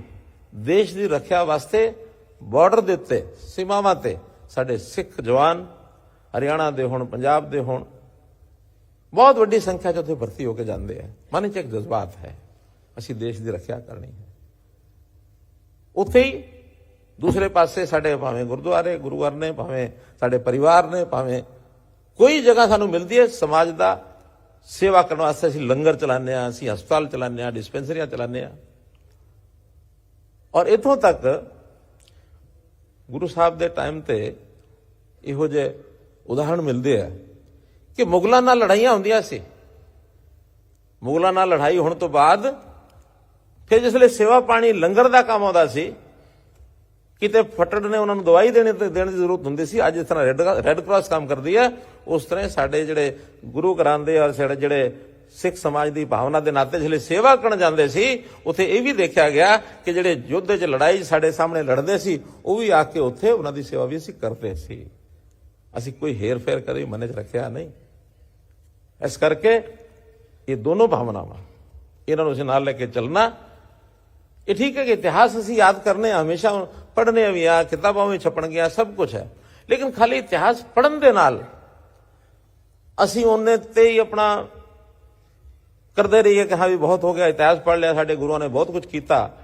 ਦੇਸ਼ ਦੀ ਰੱਖਿਆ ਵਾਸਤੇ ਬਾਰਡਰ ਦੇ ਉੱਤੇ, ਸੀਮਾਵਾਂ ਤੇ ਸਾਡੇ ਸਿੱਖ ਜਵਾਨ ਹਰਿਆਣਾ ਦੇ ਹੋਣ, ਪੰਜਾਬ ਦੇ ਹੋਣ, ਬਹੁਤ ਵੱਡੀ ਸੰਖਿਆ ਚ ਉੱਥੇ ਭਰਤੀ ਹੋ ਕੇ ਜਾਂਦੇ ਆ। ਮਨ ਚ ਇੱਕ ਜਜ਼ਬਾਤ ਹੈ, ਅਸੀਂ ਦੇਸ਼ ਦੀ ਰੱਖਿਆ ਕਰਨੀ ਹੈ। ਉੱਥੇ ਹੀ ਦੂਸਰੇ ਪਾਸੇ ਸਾਡੇ ਭਾਵੇਂ ਗੁਰਦੁਆਰੇ, ਗੁਰੂ ਘਰ ਨੇ, ਭਾਵੇਂ ਸਾਡੇ ਪਰਿਵਾਰ ਨੇ, ਭਾਵੇਂ ਕੋਈ ਜਗ੍ਹਾ ਸਾਨੂੰ ਮਿਲਦੀ ਹੈ, ਸਮਾਜ ਦਾ ਸੇਵਾ ਕਰਨ ਵਾਸਤੇ ਅਸੀਂ ਲੰਗਰ ਚਲਾਉਂਦੇ ਆ ਅਸੀਂ ਹਸਪਤਾਲ ਚਲਾਉਂਦੇ ਆ ਡਿਸਪੈਂਸਰੀਆਂ ਚਲਾਉਂਦੇ ਆ ਔਰ ਇਥੋਂ ਤੱਕ ਗੁਰੂ ਸਾਹਿਬ ਦੇ ਟਾਈਮ ਤੇ ਇਹੋ ਜਿਹੇ ਉਦਾਹਰਣ ਮਿਲਦੇ ਆ ਕਿ ਮੁਗਲਾਂ ਨਾਲ ਲੜਾਈਆਂ ਹੁੰਦੀਆਂ ਸੀ। ਮੁਗਲਾਂ ਨਾਲ ਲੜਾਈ ਹੋਣ ਤੋਂ ਬਾਅਦ ਫਿਰ ਜਿਸ ਸੇਵਾ ਪਾਣੀ ਲੰਗਰ ਦਾ ਕੰਮ ਆਉਂਦਾ ਸੀ ਕਿਤੇ ਫਟੜ ਨੇ ਉਹਨਾਂ ਨੂੰ ਦਵਾਈ ਦੇਣੀ ਤੇ ਦੇਣ ਦੀ ਜ਼ਰੂਰਤ ਹੁੰਦੀ ਸੀ, ਅੱਜ ਇਸ ਤਰ੍ਹਾਂ ਰੈੱਡ ਰੈੱਡ ਕਰਾਸ ਕੰਮ ਕਰਦੀ ਹੈ ਉਸ ਤਰ੍ਹਾਂ ਸਾਡੇ ਜਿਹੜੇ ਗੁਰੂ ਘਰਾਂ ਦੇ ਔਰ ਸਾਡੇ ਜਿਹੜੇ ਸਿੱਖ ਸਮਾਜ ਦੀ ਭਾਵਨਾ ਦੇ ਨਾਤੇ ਜਿਹੜੇ ਸੇਵਾ ਕਰਨ ਜਾਂਦੇ ਸੀ, ਉੱਥੇ ਇਹ ਵੀ ਦੇਖਿਆ ਗਿਆ ਕਿ ਜਿਹੜੇ ਯੁੱਧ 'ਚ ਲੜਾਈ ਸਾਡੇ ਸਾਹਮਣੇ ਲੜਦੇ ਸੀ, ਉਹ ਵੀ ਆ ਕੇ ਉੱਥੇ ਉਹਨਾਂ ਦੀ ਸੇਵਾ ਵੀ ਅਸੀਂ ਕਰਦੇ ਸੀ। ਅਸੀਂ ਕੋਈ ਹੇਰ ਫੇਰ ਕਦੇ ਮਨ 'ਚ ਰੱਖਿਆ ਨਹੀਂ। ਇਸ ਕਰਕੇ ਇਹ ਦੋਨੋਂ ਭਾਵਨਾਵਾਂ, ਇਹਨਾਂ ਨੂੰ ਅਸੀਂ ਨਾਲ ਲੈ ਕੇ ਚੱਲਣਾ। ਇਹ ਠੀਕ ਹੈ ਕਿ ਇਤਿਹਾਸ ਅਸੀਂ ਯਾਦ ਕਰਨੇ ਆ, ਹਮੇਸ਼ਾ ਪੜ੍ਹਨੇ ਵੀ ਆ, ਕਿਤਾਬਾਂ ਵੀ ਛਪਣ ਗਿਆ ਸਭ ਕੁਝ ਹੈ। ਲੇਕਿਨ ਖਾਲੀ ਇਤਿਹਾਸ ਪੜ੍ਹਨ ਦੇ ਨਾਲ ਅਸੀਂ ਉਹਨੇ ਤੇ ਹੀ ਆਪਣਾ ਕਰਦੇ ਰਹੀਏ ਕਿ ਹਾਂ ਵੀ ਬਹੁਤ ਹੋ ਗਿਆ, ਇਤਿਹਾਸ ਪੜ੍ਹ ਲਿਆ, ਸਾਡੇ ਗੁਰੂਆਂ ਨੇ ਬਹੁਤ ਕੁਝ ਕੀਤਾ।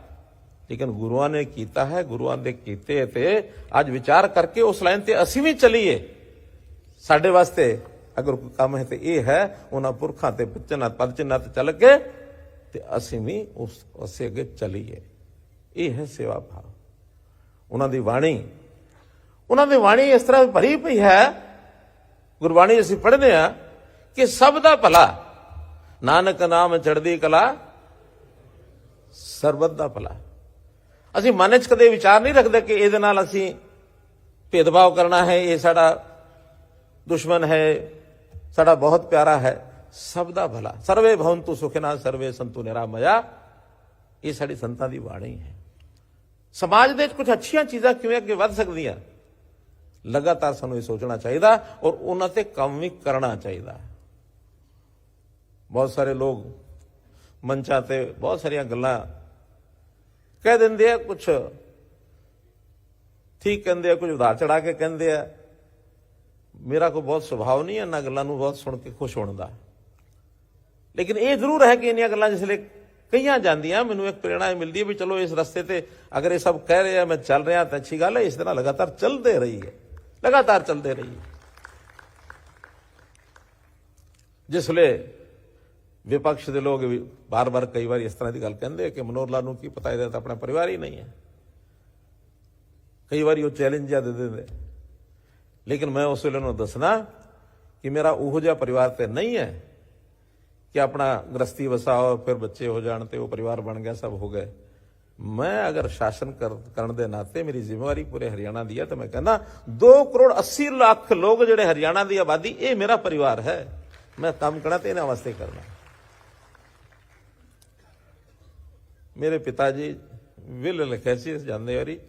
ਲੇਕਿਨ ਗੁਰੂਆਂ ਨੇ ਕੀਤਾ ਹੈ, ਗੁਰੂਆਂ ਦੇ ਕੀਤੇ ਤੇ ਅੱਜ ਵਿਚਾਰ ਕਰਕੇ ਉਸ ਲਾਈਨ ਤੇ ਅਸੀਂ ਵੀ ਚਲੀਏ। ਸਾਡੇ ਵਾਸਤੇ ਅਗਰ ਕੋਈ ਕੰਮ ਹੈ ਤੇ ਇਹ ਹੈ, ਉਹਨਾਂ ਪੁਰਖਾਂ ਤੇ ਬਚਨਾਂ ਪਦ ਤੇ ਚੱਲ ਕੇ ਤੇ ਅਸੀਂ ਵੀ ਉਸ ਉਸੇ ਅੱਗੇ ਚਲੀਏ। ਇਹ ਹੈ ਸੇਵਾ ਭਾਵ। ਉਹਨਾਂ ਦੀ ਬਾਣੀ। ਉਹਨਾਂ ਦੀ ਬਾਣੀ ਇਸ ਤਰ੍ਹਾਂ ਭਰੀ ਪਈ ਹੈ, ਗੁਰਬਾਣੀ ਅਸੀਂ ਪੜ੍ਹਦੇ ਆ ਕਿ ਸਭ ਦਾ ਭਲਾ, ਨਾਨਕ ਨਾਮ ਚੜ੍ਹਦੀ ਕਲਾ, ਸਰਬਤ ਦਾ ਭਲਾ। ਅਸੀਂ ਮਨ 'ਚ ਕਦੇ ਵਿਚਾਰ ਨਹੀਂ ਰੱਖਦੇ ਕਿ ਇਹਦੇ ਨਾਲ ਅਸੀਂ ਭੇਦਭਾਵ ਕਰਨਾ ਹੈ, ਇਹ ਸਾਡਾ ਦੁਸ਼ਮਣ ਹੈ, ਸਾਡਾ ਬਹੁਤ ਪਿਆਰਾ ਹੈ। ਸਭ ਦਾ ਭਲਾ। ਸਰਵੇ ਭਵੰਤੂ ਸੁਖਿਨਾ, ਸਰਵੇ ਸੰਤੂ ਨਿਰਾਮਇਆ ਇਹ ਸਾਡੀ ਸੰਤਾਂ ਦੀ ਬਾਣੀ ਹੈ। ਸਮਾਜ ਦੇ ਵਿੱਚ ਕੁਝ ਅੱਛੀਆਂ ਚੀਜ਼ਾਂ ਕਿਵੇਂ ਅੱਗੇ ਵੱਧ ਸਕਦੀਆਂ? ਲਗਾਤਾਰ ਸਾਨੂੰ ਇਹ ਸੋਚਣਾ ਚਾਹੀਦਾ ਔਰ ਉਹਨਾਂ ਤੇ ਕੰਮ ਵੀ ਕਰਨਾ ਚਾਹੀਦਾ। ਬਹੁਤ ਸਾਰੇ ਲੋਕ ਮੰਚਾਂ ਤੇ ਬਹੁਤ ਸਾਰੀਆਂ ਗੱਲਾਂ ਕਹਿ ਦਿੰਦੇ ਆ ਕੁਝ ਠੀਕ ਕਹਿੰਦੇ ਆ ਕੁਝ ਉਧਾਰ ਚੜਾ ਕੇ ਕਹਿੰਦੇ ਆ। ਮੇਰਾ ਕੋਈ ਬਹੁਤ ਸੁਭਾਅ ਨਹੀਂ ਹੈ ਇਹਨਾਂ ਗੱਲਾਂ ਨੂੰ ਬਹੁਤ ਸੁਣ ਕੇ ਖੁਸ਼ ਹੋਣ ਦਾ। ਲੇਕਿਨ ਇਹ ਜ਼ਰੂਰ ਹੈ ਕਿ ਇੰਨੀਆਂ ਗੱਲਾਂ ਜਿਸਲੇ ਕਈਆਂ ਜਾਂਦੀਆਂ, ਮੈਨੂੰ ਇੱਕ ਪ੍ਰੇਰਣਾ ਮਿਲਦੀ ਹੈ ਵੀ ਚਲੋ ਇਸ ਰਸਤੇ ਤੇ ਅਗਰ ਇਹ ਸਭ ਕਹਿ ਰਹੇ ਆ ਮੈਂ ਚੱਲ ਰਿਹਾ ਤਾਂ ਅੱਛੀ ਗੱਲ ਹੈ, ਇਸ ਤਰ੍ਹਾਂ ਲਗਾਤਾਰ ਚੱਲਦੇ ਰਹੀਏ। ਲਗਾਤਾਰ ਚੱਲਦੇ ਰਹੀਏ। ਜਿਸਲੇ ਵਿਪਕਸ਼ ਦੇ ਲੋਕ ਵੀ ਬਾਰ-ਬਾਰ ਕਈ ਵਾਰ ਇਸ ਤਰ੍ਹਾਂ ਦੀ ਗੱਲ ਕਹਿੰਦੇ ਕਿ ਮਨੋਹਰ ਲਾਲ ਨੂੰ ਕੀ ਪਤਾ ਇਹਦਾ ਤਾਂ ਆਪਣਾ ਪਰਿਵਾਰ ਹੀ ਨਹੀਂ ਹੈ। ਕਈ ਵਾਰੀ ਉਹ ਚੈਲੰਜ ਜਿਹਾ ਦੇ ਦਿੰਦੇ। ਲੇਕਿਨ ਮੈਂ ਉਸ ਵੇਲੇ ਉਹਨੂੰ ਦੱਸਣਾ ਕਿ ਮੇਰਾ ਉਹੋ ਜਿਹਾ ਪਰਿਵਾਰ ਤੇ ਨਹੀਂ ਹੈ ਕਿ ਆਪਣਾ ਗ੍ਰਸਤੀ ਵਸਾਓ ਫਿਰ ਬੱਚੇ ਹੋ ਜਾਣ ਤੇ ਉਹ ਪਰਿਵਾਰ ਬਣ ਗਿਆ, ਸਭ ਹੋ ਗਏ। ਮੈਂ ਅਗਰ ਸ਼ਾਸਨ ਕਰਨ ਦੇ ਨਾਤੇ ਮੇਰੀ ਜ਼ਿੰਮੇਵਾਰੀ ਪੂਰੇ ਹਰਿਆਣਾ ਦੀ ਹੈ, ਤਾਂ ਮੈਂ ਕਹਿੰਦਾ 2 ਕਰੋੜ 80 ਲੱਖ ਲੋਕ ਜਿਹੜੇ ਹਰਿਆਣਾ ਦੀ ਆਬਾਦੀ, ਇਹ ਮੇਰਾ ਪਰਿਵਾਰ ਹੈ। ਮੈਂ ਕੰਮ ਕਰਨਾ ਤੇ ਇਹਨਾਂ ਵਾਸਤੇ ਕਰਨਾ। ਮੇਰੇ ਪਿਤਾ ਜੀ ਵਿਲ ਲਿਖਿਆ ਸੀ ਜਾਂਦੇ ਵਾਰੀ।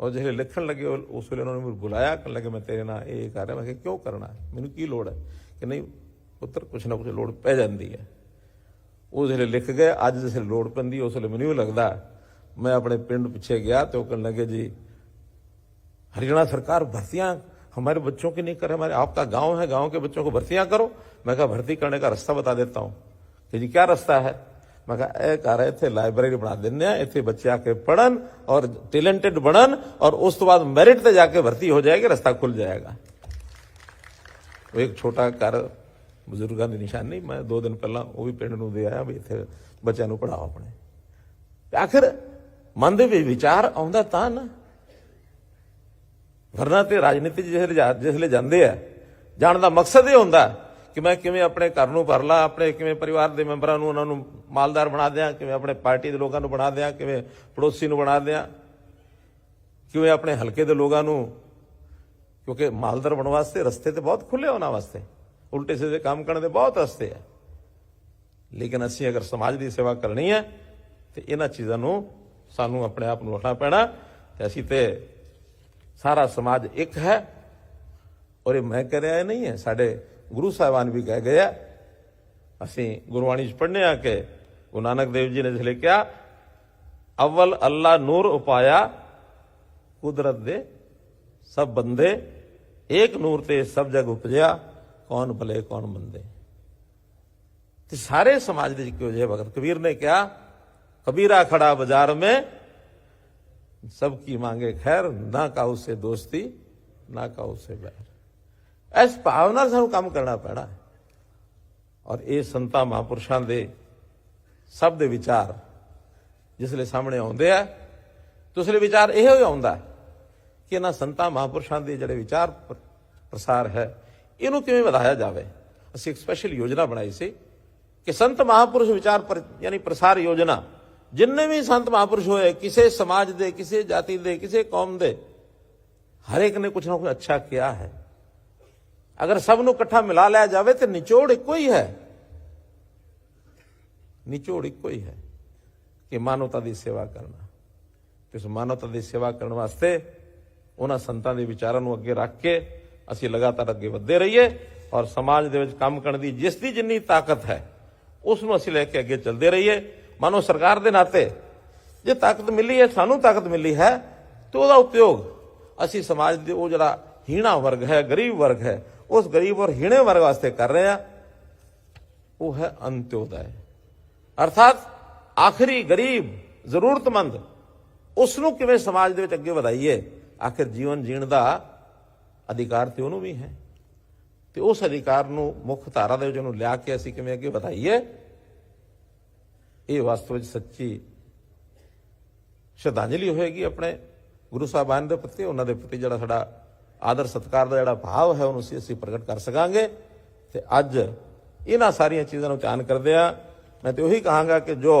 ਔਰ ਜਿਹੜੇ ਲਿਖਣ ਲੱਗੇ ਉਸ ਵੇਲੇ ਉਹਨਾਂ ਨੇ ਮੈਨੂੰ ਬੁਲਾਇਆ ਕਰਨ ਲੱਗੇ, ਮੈਂ ਤੇਰੇ ਨਾਲ ਇਹ ਕਰ ਰਿਹਾ। ਮੈਂ ਕਿਹਾ, ਕਿਉਂ ਕਰਨਾ? ਮੈਨੂੰ ਕੀ ਲੋੜ ਹੈ? ਕਿ ਨਹੀਂ ਪੁੱਤਰ ਕੁਛ ਨਾ ਕੁਛ ਲੋੜ ਪੈ ਜਾਂਦੀ ਹੈ ਉਹ ਜਿਹੜੇ ਲਿਖ ਗਏ ਅੱਜ ਜਿਸ ਵੇਲੇ ਲੋੜ ਪੈਂਦੀ ਉਸ ਵੇਲੇ ਮੈਨੂੰ ਵੀ ਲੱਗਦਾ ਮੈਂ ਆਪਣੇ ਪਿੰਡ ਪਿੱਛੇ ਗਿਆ ਤੇ ਉਹ ਕਹਿਣ ਲੱਗੇ ਜੀ हरियाणा सरकार भर्तियां हमारे बच्चों की नहीं करे हमारे आपका गांव है गांव के बच्चों को भर्तियां करो मैं कहा भर्ती करने का रास्ता बता देता हूं कि जी क्या रास्ता है मैं कहा ਇਹ ਘਰ ਇੱਥੇ ਲਾਇਬ੍ਰੇਰੀ ਬਣਾ ਦਿੰਦੇ ਆ ਇੱਥੇ ਬੱਚੇ ਆ ਕੇ ਪੜਨ ਔਰ ਟੈਲੈਂਟਡ ਬਣਨ ਔਰ ਉਸ ਤੋਂ ਬਾਅਦ ਮੈਰਿਟ ਤੇ ਜਾ ਕੇ ਭਰਤੀ ਹੋ ਜਾਏਗੀ ਰਸਤਾ ਖੁੱਲ ਜਾਏਗਾ ਉਹ ਇੱਕ ਛੋਟਾ ਘਰ ਬਜ਼ੁਰਗਾਂ ਦੀ ਨਿਸ਼ਾਨੀ, ਮੈਂ ਦੋ ਦਿਨ ਪਹਿਲਾਂ ਉਹ ਵੀ ਪਿੰਡ ਨੂੰ ਦੇ ਆਇਆ ਵੀ ਇੱਥੇ ਬੱਚਿਆਂ ਨੂੰ ਪੜਾਓ ਆਪਣੇ। ਤੇ ਆਖਿਰ ਮਨ ਦੇ ਵਿੱਚ ਵਿਚਾਰ ਆਉਂਦਾ ਤਾਂ ਨਾ। ਵਰਨਾ ਤੇ ਰਾਜਨੀਤੀ 'ਚ ਜਿਹੜੇ ਜਿਸਲੇ ਜਾਂਦੇ ਆ, ਜਾਣ ਦਾ ਮਕਸਦ ਇਹ ਹੁੰਦਾ ਕਿ ਮੈਂ ਕਿਵੇਂ ਆਪਣੇ ਘਰ ਨੂੰ ਭਰ ਲਾਂ ਆਪਣੇ ਕਿਵੇਂ ਪਰਿਵਾਰ ਦੇ ਮੈਂਬਰਾਂ ਨੂੰ, ਉਹਨਾਂ ਨੂੰ ਮਾਲਦਾਰ ਬਣਾ ਦਿਆਂ, ਕਿਵੇਂ ਆਪਣੇ ਪਾਰਟੀ ਦੇ ਲੋਕਾਂ ਨੂੰ ਬਣਾ ਦਿਆਂ, ਕਿਵੇਂ ਪੜੋਸੀ ਨੂੰ ਬਣਾ ਦਿਆਂ, ਕਿਵੇਂ ਆਪਣੇ ਹਲਕੇ ਦੇ ਲੋਕਾਂ ਨੂੰ, ਕਿਉਂਕਿ ਮਾਲਦਾਰ ਬਣਨ ਵਾਸਤੇ ਰਸਤੇ ਤੇ ਬਹੁਤ ਖੁੱਲੇ ਉਹਨਾਂ ਵਾਸਤੇ। ਉਲਟੇ ਸਿੱਧੇ ਕੰਮ ਕਰਨ ਦੇ ਬਹੁਤ ਰਸਤੇ ਆ। ਲੇਕਿਨ ਅਸੀਂ ਅਗਰ ਸਮਾਜ ਦੀ ਸੇਵਾ ਕਰਨੀ ਹੈ, ਤੇ ਇਹਨਾਂ ਚੀਜ਼ਾਂ ਨੂੰ ਸਾਨੂੰ ਆਪਣੇ ਆਪ ਨੂੰ ਰੱਖਣਾ ਪੈਣਾ, ਤੇ ਅਸੀਂ ਤੇ ਸਾਰਾ ਸਮਾਜ ਇੱਕ ਹੈ। ਔਰ ਇਹ ਮੈਂ ਕਹਿ ਰਿਹਾ ਨਹੀਂ ਹੈ, ਸਾਡੇ ਗੁਰੂ ਸਾਹਿਬਾਨ ਵੀ ਕਹਿ ਗਏ ਆ। ਅਸੀਂ ਗੁਰਬਾਣੀ ਚ ਪੜ੍ਹਨੇ ਆ ਕਿ ਗੁਰੂ ਨਾਨਕ ਦੇਵ ਜੀ ਨੇ ਜਿਸ ਕਿਹਾ, ਅਵਲ ਅੱਲਾ ਨੂਰ ਉਪਾਇਆ, ਕੁਦਰਤ ਦੇ ਸਭ ਬੰਦੇ, ਏਕ ਨੂਰ ਤੇ ਸਭ ਜਗ ਉਪਜਿਆ ਕੌਣ ਭਲੇ, ਕੌਣ ਮੰਦੇ। ਤੇ ਸਾਰੇ ਸਮਾਜ ਦੇ ਵਿੱਚ ਕਿਉਂ ਜੇ ਭਗਤ। ਕਬੀਰ ਨੇ ਕਿਹਾ, ਕਬੀਰਾ ਖੜਾ ਬਾਜ਼ਾਰ ਮੇ, ਸਭ ਕੀ ਮੰਗੇ, ਖੈਰ, ਨਾ ਕਾਉ ਸੇ ਦੋਸਤੀ, ਨਾ ਕਾਉ ਸੇ ਬੈਰ ਇਸ ਭਾਵਨਾ ਸਾਨੂੰ ਕੰਮ ਕਰਨਾ ਪੈਣਾ ਔਰ ਇਹ ਸੰਤਾ ਮਹਾਪੁਰਸ਼ਾਂ ਦੇ ਸਭ ਦੇ ਵਿਚਾਰ ਜਿਸ ਲਈ ਸਾਹਮਣੇ ਆਉਂਦੇ ਆ ਦੂਸਰੇ ਵਿਚਾਰ ਇਹੋ ਹੀ ਆਉਂਦਾ ਕਿ ਇਹਨਾਂ ਸੰਤਾ ਮਹਾਪੁਰਸ਼ਾਂ ਦੇ ਜਿਹੜੇ ਵਿਚਾਰ ਪ੍ਰਸਾਰ ਹੈ ਇਹਨੂੰ ਕਿਵੇਂ ਵਧਾਇਆ ਜਾਵੇ? ਅਸੀਂ ਇੱਕ ਸਪੈਸ਼ਲ ਯੋਜਨਾ ਬਣਾਈ ਸੀ ਕਿ ਸੰਤ ਮਹਾਂਪੁਰਸ਼ ਵਿਚਾਰ ਪਰ- ਯਾਨੀ ਪ੍ਰਸਾਰ ਯੋਜਨਾ, ਜਿੰਨੇ ਵੀ ਸੰਤ ਮਹਾਂਪੁਰਸ਼ ਹੋਏ, ਕਿਸੇ ਸਮਾਜ ਦੇ, ਕਿਸੇ ਜਾਤੀ ਦੇ, ਕਿਸੇ ਕੌਮ ਦੇ, ਹਰ ਇੱਕ ਨੇ ਕੁਝ ਨਾ ਕੁਝ ਅੱਛਾ ਕਿਹਾ ਹੈ। ਅਗਰ ਸਭ ਨੂੰ ਇਕੱਠਾ ਮਿਲਾ ਲਿਆ ਜਾਵੇ ਤੇ ਨਿਚੋੜ ਇੱਕੋ ਹੀ ਹੈ। ਨਿਚੋੜ ਇੱਕੋ ਹੀ ਹੈ ਕਿ ਮਾਨਵਤਾ ਦੀ ਸੇਵਾ ਕਰਨਾ। ਤੇ ਉਸ ਮਾਨਵਤਾ ਦੀ ਸੇਵਾ ਕਰਨ ਵਾਸਤੇ ਉਹਨਾਂ ਸੰਤਾਂ ਦੇ ਵਿਚਾਰਾਂ ਨੂੰ ਅੱਗੇ ਰੱਖ ਕੇ ਅਸੀਂ ਲਗਾਤਾਰ ਅੱਗੇ ਵਧਦੇ ਰਹੀਏ ਔਰ ਸਮਾਜ ਦੇ ਵਿੱਚ ਕੰਮ ਕਰਨ ਦੀ ਜਿਸ ਦੀ ਜਿੰਨੀ ਤਾਕਤ ਹੈ ਉਸ ਨੂੰ ਅਸੀਂ ਲੈ ਕੇ ਅੱਗੇ ਚੱਲਦੇ ਰਹੀਏ। ਮਾਨੋ ਸਰਕਾਰ ਦੇ ਨਾਤੇ ਜੇ ਤਾਕਤ ਮਿਲੀ ਹੈ, ਸਾਨੂੰ ਤਾਕਤ ਮਿਲੀ ਹੈ, ਤੇ ਉਹਦਾ ਉਪਯੋਗ ਅਸੀਂ ਸਮਾਜ ਦੇ ਉਹ ਜਿਹੜਾ ਹੀਣਾ ਵਰਗ ਹੈ, ਗਰੀਬ ਵਰਗ ਹੈ, ਉਸ ਗਰੀਬ ਔਰ ਹੀਣੇ ਵਰਗ ਵਾਸਤੇ ਕਰ ਰਹੇ ਆ ਉਹ ਹੈ ਅੰਤਿਓਦੈ ਅਰਥਾਤ ਆਖਰੀ ਗਰੀਬ ਜ਼ਰੂਰਤਮੰਦ ਉਸ ਨੂੰ ਕਿਵੇਂ ਸਮਾਜ ਦੇ ਵਿੱਚ ਅੱਗੇ ਵਧਾਈਏ? ਆਖਿਰ ਜੀਵਨ ਜੀਣ ਦਾ ਅਧਿਕਾਰ ਤੇ ਉਹਨੂੰ ਵੀ ਹੈ। ਤੇ ਉਸ ਅਧਿਕਾਰ ਨੂੰ ਮੁੱਖ ਧਾਰਾ ਦੇ ਵਿੱਚ ਉਹਨੂੰ ਲਿਆ ਕੇ ਅਸੀਂ ਕਿਵੇਂ ਅੱਗੇ ਵਧਾਈਏ? ਇਹ ਵਾਸਤਵ ਵਿੱਚ ਸੱਚੀ ਸ਼ਰਧਾਂਜਲੀ ਹੋਏਗੀ ਆਪਣੇ ਗੁਰੂ ਸਾਹਿਬਾਨ ਦੇ ਪ੍ਰਤੀ ਉਹਨਾਂ ਦੇ ਪ੍ਰਤੀ ਜਿਹੜਾ ਸਾਡਾ ਆਦਰ ਸਤਕਾਰ ਦਾ ਜਿਹੜਾ ਭਾਵ ਹੈ, ਉਹਨੂੰ ਅਸੀਂ ਅਸੀਂ ਪ੍ਰਗਟ ਕਰ ਸਕਾਂਗੇ। ਤੇ ਅੱਜ ਇਹਨਾਂ ਸਾਰੀਆਂ ਚੀਜ਼ਾਂ ਨੂੰ ਧਿਆਨ ਕਰਦੇ ਆ ਮੈਂ ਤੇ ਉਹੀ ਕਹਾਂਗਾ ਕਿ ਜੋ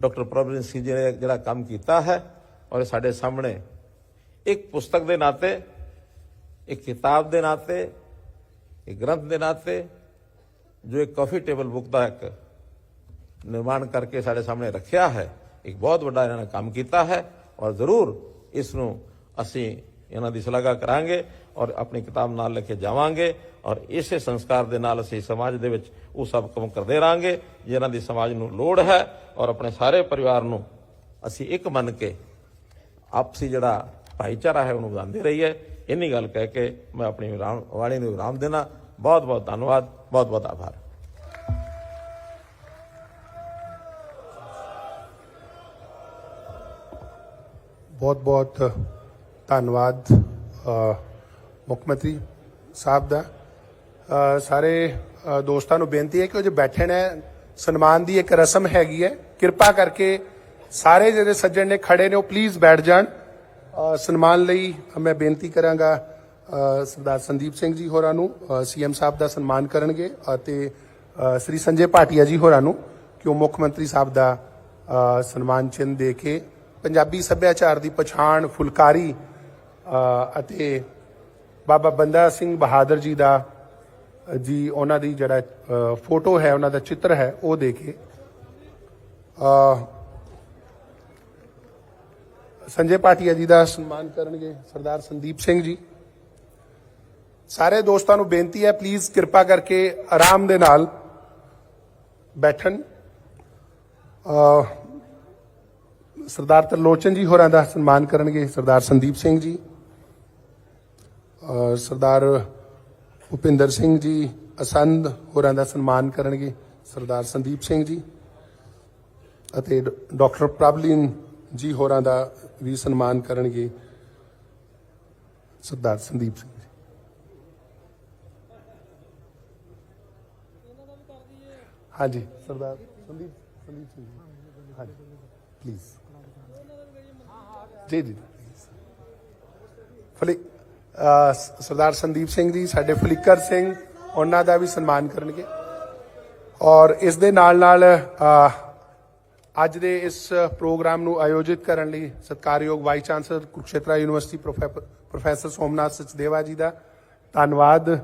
ਡਾਕਟਰ ਪ੍ਰਭਜਨ ਸਿੰਘ ਜੀ ਨੇ ਜਿਹੜਾ ਕੰਮ ਕੀਤਾ ਹੈ, ਔਰ ਸਾਡੇ ਸਾਹਮਣੇ ਇੱਕ ਪੁਸਤਕ ਦੇ ਨਾਤੇ ਇੱਕ ਕਿਤਾਬ ਦੇ ਨਾਤੇ ਇੱਕ ਗ੍ਰੰਥ ਦੇ ਨਾਤੇ ਜੋ ਇੱਕ ਕਾਫੀ ਟੇਬਲ ਬੁੱਕ ਦਾ ਇੱਕ ਨਿਰਮਾਣ ਕਰਕੇ ਸਾਡੇ ਸਾਹਮਣੇ ਰੱਖਿਆ ਹੈ ਇੱਕ ਬਹੁਤ ਵੱਡਾ ਇਹਨਾਂ ਨੇ ਕੰਮ ਕੀਤਾ ਹੈ ਔਰ ਜ਼ਰੂਰ ਇਸ ਨੂੰ ਅਸੀਂ ਇਹਨਾਂ ਦੀ ਸ਼ਲਾਘਾ ਕਰਾਂਗੇ ਔਰ ਆਪਣੀ ਕਿਤਾਬ ਨਾਲ ਲੈ ਕੇ ਜਾਵਾਂਗੇ ਔਰ ਇਸੇ ਸੰਸਕਾਰ ਦੇ ਨਾਲ ਅਸੀਂ ਸਮਾਜ ਦੇ ਵਿੱਚ ਉਹ ਸਭ ਕੰਮ ਕਰਦੇ ਰਾਂਗੇ ਜਿਹਨਾਂ ਦੀ ਸਮਾਜ ਨੂੰ ਲੋੜ ਹੈ ਔਰ ਆਪਣੇ ਸਾਰੇ ਪਰਿਵਾਰ ਨੂੰ ਅਸੀਂ ਇੱਕ ਮੰਨ ਕੇ ਆਪਸੀ ਜਿਹੜਾ ਭਾਈਚਾਰਾ ਹੈ ਉਹਨੂੰ ਵਧਾਉਂਦੇ ਰਹੀਏ ਇੰਨੀ ਗੱਲ ਕਹਿ ਕੇ ਮੈਂ ਆਪਣੀ ਵਿਰਾਮ ਵਾਣੀ ਨੂੰ ਵਿਰਾਮ ਦੇਣਾ ਬਹੁਤ ਬਹੁਤ ਧੰਨਵਾਦ, ਬਹੁਤ ਬਹੁਤ ਆਭਾਰ। ਬਹੁਤ ਬਹੁਤ ਧੰਨਵਾਦ ਮੁੱਖ ਮੰਤਰੀ ਸਾਹਿਬ ਦਾ। ਸਾਰੇ ਦੋਸਤਾਂ ਨੂੰ ਬੇਨਤੀ ਹੈ ਕਿ ਉਹ ਜੋ ਬੈਠੇ ਨੇ, ਸਨਮਾਨ ਦੀ ਇੱਕ ਰਸਮ ਹੈਗੀ ਹੈ। ਕਿਰਪਾ ਕਰਕੇ ਸਾਰੇ ਜਿਹੜੇ ਸੱਜਣ ਨੇ, ਖੜੇ ਨੇ, ਉਹ ਪਲੀਜ਼ ਬੈਠ ਜਾਣ। ਸਨਮਾਨ ਲਈ ਮੈਂ ਬੇਨਤੀ ਕਰਾਂਗਾ ਸਰਦਾਰ ਸੰਦੀਪ ਸਿੰਘ ਜੀ ਹੋਰਾਂ ਨੂੰ ਸੀਐਮ ਸਾਹਿਬ ਦਾ ਸਨਮਾਨ ਕਰਨਗੇ ਅਤੇ ਸ੍ਰੀ ਸੰਜੇ ਭਾਟੀਆ ਜੀ ਹੋਰਾਂ ਨੂੰ ਕਿ ਉਹ ਮੁੱਖ ਮੰਤਰੀ ਸਾਹਿਬ ਦਾ ਸਨਮਾਨ ਚਿੰਨ੍ਹ ਦੇ ਕੇ ਪੰਜਾਬੀ ਸੱਭਿਆਚਾਰ ਦੀ ਪਛਾਣ, ਫੁਲਕਾਰੀ ਅਤੇ ਬਾਬਾ ਬੰਦਾ ਸਿੰਘ ਬਹਾਦਰ ਜੀ ਦਾ, ਜੀ ਉਹਨਾਂ ਦੀ ਜਿਹੜਾ ਫੋਟੋ ਹੈ, ਉਹਨਾਂ ਦਾ ਚਿੱਤਰ ਹੈ, ਉਹ ਦੇ ਕੇ ਸੰਜੇ ਪਾਟਿਆ ਜੀ ਦਾ ਸਨਮਾਨ ਕਰਨਗੇ ਸਰਦਾਰ ਸੰਦੀਪ ਸਿੰਘ ਜੀ। ਸਾਰੇ ਦੋਸਤਾਂ ਨੂੰ ਬੇਨਤੀ ਹੈ ਪਲੀਜ਼ ਕਿਰਪਾ ਕਰਕੇ ਆਰਾਮ ਦੇ ਨਾਲ ਬੈਠਣ। ਸਰਦਾਰ ਤਰਲੋਚਨ ਜੀ ਹੋਰਾਂ ਦਾ ਸਨਮਾਨ ਕਰਨਗੇ, ਸਰਦਾਰ ਸੰਦੀਪ ਸਿੰਘ ਜੀ। ਸਰਦਾਰ ਭੁਪਿੰਦਰ ਸਿੰਘ ਜੀ ਅਸੰਦ ਹੋਰਾਂ ਦਾ ਸਨਮਾਨ ਕਰਨਗੇ, ਸਰਦਾਰ ਸੰਦੀਪ ਸਿੰਘ ਜੀ। ਅਤੇ ਡਾਕਟਰ ਪ੍ਰਬਲੀਨ ਜੀ ਹੋਰਾਂ ਦਾ ਵੀ ਸਨਮਾਨ ਕਰਨਗੇ। ਸਰਦਾਰ ਸੰਦੀਪ ਸਿੰਘ ਜੀ। ਹਾਂਜੀ, ਸਰਦਾਰ ਸੰਦੀਪ ਸੰਦੀਪ ਸਿੰਘ ਹਾਂਜੀ ਪਲੀਜ਼ ਜੀ ਜੀ please। ਸਰਦਾਰ ਸੰਦੀਪ ਸਿੰਘ ਜੀ, ਸਾਡੇ ਫਲਿੱਕਰ ਸਿੰਘ, ਉਹਨਾਂ ਦਾ ਵੀ ਸਨਮਾਨ ਕਰਨਗੇ। ਔਰ ਇਸ ਦੇ ਨਾਲ ਨਾਲ ਅੱਜ ਦੇ ਇਸ ਪ੍ਰੋਗਰਾਮ ਨੂੰ ਆਯੋਜਿਤ ਕਰਨ ਲਈ ਸਤਿਕਾਰਯੋਗ ਵਾਈਸ ਚਾਂਸਲਰ ਕੁਰਕਸ਼ੇਤਰਾ ਯੂਨੀਵਰਸਿਟੀ ਪ੍ਰੋਫੈ- ਪ੍ਰੋਫੈਸਰ ਸੋਮਨਾਥ ਸਚਦੇਵਾ ਜੀ ਦਾ ਧੰਨਵਾਦ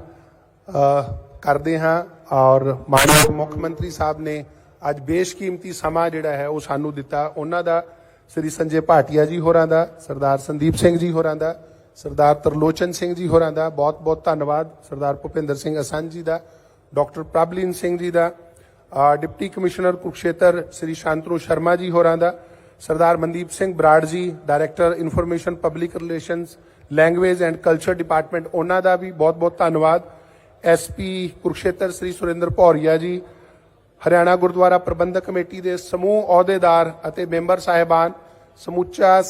ਕਰਦੇ ਹਾਂ ਔਰ ਮਾਨਯੋਗ ਮੁੱਖ ਮੰਤਰੀ ਸਾਹਿਬ ਨੇ ਅੱਜ ਬੇਸ਼ਕੀਮਤੀ ਸਮਾਂ ਜਿਹੜਾ ਹੈ ਉਹ ਸਾਨੂੰ ਦਿੱਤਾ। ਉਹਨਾਂ ਦਾ, ਸ੍ਰੀ ਸੰਜੇ ਭਾਟੀਆ ਜੀ ਹੋਰਾਂ ਦਾ, ਸਰਦਾਰ ਸੰਦੀਪ ਸਿੰਘ ਜੀ ਹੋਰਾਂ ਦਾ, ਸਰਦਾਰ ਤਰਲੋਚਨ ਸਿੰਘ ਜੀ ਹੋਰਾਂ ਦਾ ਬਹੁਤ ਬਹੁਤ ਧੰਨਵਾਦ। ਸਰਦਾਰ ਭੁਪਿੰਦਰ ਸਿੰਘ ਅਸੰਨ ਜੀ ਦਾ, ਡਾਕਟਰ ਪ੍ਰਬਲੀਨ ਸਿੰਘ ਜੀ ਦਾ ਡਿਪਟੀ ਕਮਿਸ਼ਨਰ ਕੁਰਕਸ਼ੇਤਰ ਸ੍ਰੀ ਸ਼ਾਂਤਨੂ ਸ਼ਰਮਾ ਜੀ ਹੋਰਾਂ ਦਾ, Sardar Mandeep Singh Brar ji director information public relations language and culture department ਉਹਨਾਂ ਦਾ ਵੀ ਬਹੁਤ ਬਹੁਤ ਧੰਨਵਾਦ ਐਸਪੀ ਕੁਰਕਸ਼ੇਤਰ ਸ੍ਰੀ ਸੁਰਿੰਦਰ ਭੌਰੀਆ ਜੀ, ਹਰਿਆਣਾ ਗੁਰਦੁਆਰਾ ਪ੍ਰਬੰਧਕ ਕਮੇਟੀ ਦੇ ਸਮੂਹ ਅਹੁਦੇਦਾਰ ਅਤੇ ਮੈਂਬਰ ਸਾਹਿਬਾਨ, ਸਮੁੱਚਾ